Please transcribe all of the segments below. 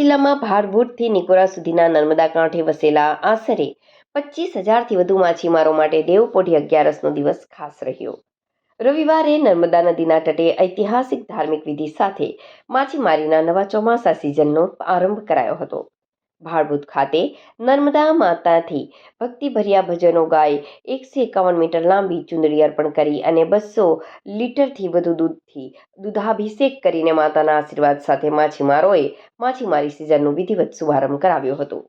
જિલ્લામાં ભારભૂટથી નિકોરા સુધીના નર્મદા કાંઠે વસેલા આશરે પચીસ હજારથી વધુ માછીમારો માટે દેવપોઢી અગિયારસનો દિવસ ખાસ રહ્યો. રવિવારે નર્મદા નદીના તટે ઐતિહાસિક ધાર્મિક વિધિ સાથે માછીમારીના નવા ચોમાસા સિઝનનો આરંભ કરાયો હતો. ભાડભૂત ખાતે નર્મદા માતાથી ભક્તિભર્યા ભજનો ગાઈ એકસો એકાવન મીટર લાંબી ચુંદડી અર્પણ કરી અને બસો લીટરથી વધુ દૂધથી દૂધાભિષેક કરીને માતાના આશીર્વાદ સાથે માછીમારોએ માછીમારી સિઝનનો વિધિવત શુભારંભ કરાવ્યો હતો.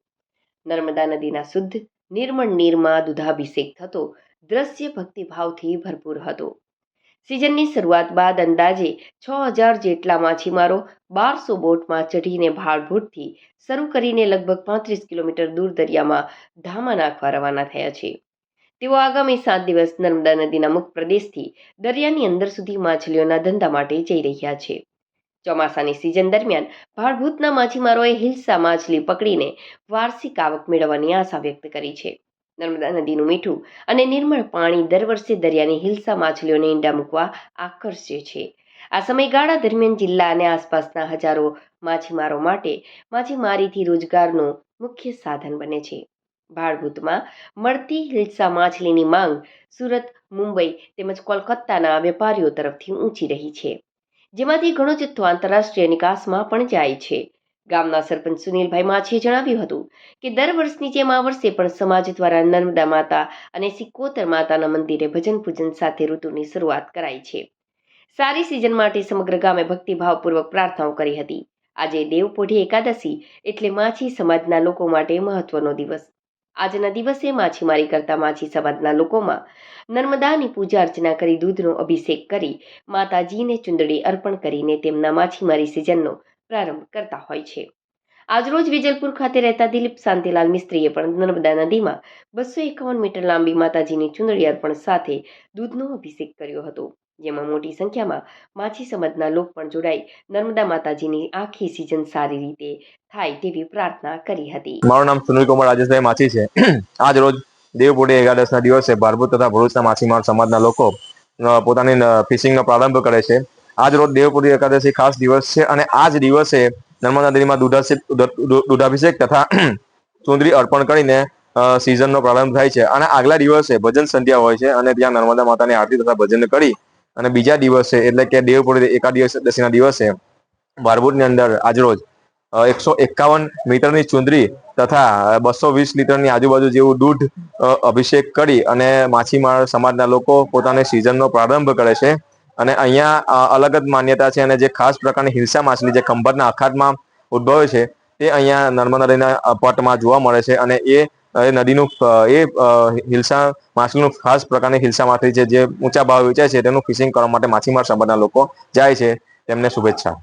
નર્મદા નદીના શુદ્ધ, નિર્મળ નીરમાં દૂધાભિષેક થતો દ્રશ્ય ભક્તિભાવથી ભરપૂર હતો. સિઝનની શરૂઆત બાદ અંદાજે છ હજાર જેટલા માછીમારો બારસો બોટમાં ચઢીને ભાડભૂટથી શરૂ કરીને લગભગ પાંત્રીસ કિલોમીટર દૂર દરિયામાં ધામા નાખવા રવાના થયા છે. તેઓ આગામી સાત દિવસ નર્મદા નદીના મુખ પ્રદેશથી દરિયાની અંદર સુધી માછલીઓના ધંધા માટે જઈ રહ્યા છે. ચોમાસાની સિઝન દરમિયાન ભાડભૂતના માછીમારોએ હિલ્સા માછલી પકડીને વાર્ષિક આવક મેળવવાની આશા વ્યક્ત કરી છે. નર્મદા નદીનું મીઠું અને નિર્મળ પાણી દર વર્ષે દરિયાની હિલસા માછલીઓને ઈંડા મૂકવા આકર્ષે છે. આ સમયગાળા દરમિયાન જિલ્લા અને આસપાસના હજારો માછીમારો માટે માછીમારીથી રોજગારનું મુખ્ય સાધન બને છે. ભાડભૂતમાં મળતી હિલસા માછલીની માંગ સુરત, મુંબઈ તેમજ કોલકાતાના વેપારીઓ તરફથી ઊંચી રહી છે. જેમાંથી ઘણો જથ્થો આંતરરાષ્ટ્રીય નિકાસમાં પણ જાય છે. ગામના સરપંચ સુનિલભાઈ માછીએ જણાવ્યું હતું કે દર વર્ષની જેમ આ વર્ષે પણ સમાજ દ્વારા નર્મદા માતા અને સિકોતર માતાના મંદિરે ભજન પૂજન સાથે ઋતુની શરૂઆત કરાઈ છે. સારી સિઝન માટે સમગ્ર ગામે ભક્તિભાવપૂર્વક પ્રાર્થનાઓ કરી હતી. આજે દેવપોઢી એકાદશી એટલે માછી સમાજના લોકો માટે મહત્વનો દિવસ. આજના દિવસે માછીમારી કરતા માછી સમાજના લોકોમાં નર્મદાની પૂજા અર્ચના કરી દૂધનો અભિષેક કરી માતાજીને ચુંદડી અર્પણ કરીને તેમના માછીમારી સિઝનનો પ્રારંભ કરતા હોય છે. આજરોજ વિજલપુર ખાતે રહેતા દિલીપ શાંતિલાલ મિસ્ત્રીએ પણ નર્મદા નદીમાં બસો એકાવન મીટર લાંબી માતાજીની ચુંદડી અર્પણ સાથે દૂધનો અભિષેક કર્યો હતો, જેમાં મોટી સંખ્યામાં માછી સમાજના લોકો પણ જોડાઈ નર્મદા માતાજીની આખી સિઝન સારી રીતે થાય તેવી પ્રાર્થના કરી હતી. મારું નામ સુનિલ કુમાર રાજેશભાઈ માછી છે. આજ રોજ દેવપોઢી એકાદશના દિવસે ભારભૂત તથા ભરૂચના માછીમાર સમાજના લોકો પોતાની ફિશિંગનો પ્રારંભ કરે છે. આજ રોજ દેવપુરી એકાદશી ખાસ દિવસ છે અને આ જ દિવસે નર્મદા નદીમાં દૂધાભિષેક દૂધ- તથા ચુંદરી અર્પણ કરીને સિઝનનો પ્રારંભ થાય છે. અને આગલા દિવસે ભજન સંધ્યા હોય છે અને ત્યાં નર્મદા માતાની આરતી તથા ભજન કરી અને બીજા દિવસે એટલે કે દેવપુરી એકાદશીના દિવસે ભારભૂતની અંદર આજરોજ એકસો એકાવન મીટરની ચુંદરી તથા બસો વીસ લીટરની આજુબાજુ જેવું દૂધ અભિષેક કરી અને માછીમાર સમાજના લોકો પોતાની સિઝનનો પ્રારંભ કરે છે. અને અહીંયા અલગ જ માન્યતા છે અને જે ખાસ પ્રકારની હિલસા માછલી જે ખંભાતના અખાતમાં ઉદ્ભવે છે, તે અહીંયા નર્મદા નદીના પટમાં જોવા મળે છે અને એ નદીનું એ હિલસા માછલીનું ખાસ પ્રકારની હિલસા માછલી છે જે ઊંચા ભાવ વેચાય છે, તેનું ફિશિંગ કરવા માટે માછીમાર સંબંધના લોકો જાય છે. તેમને શુભેચ્છા.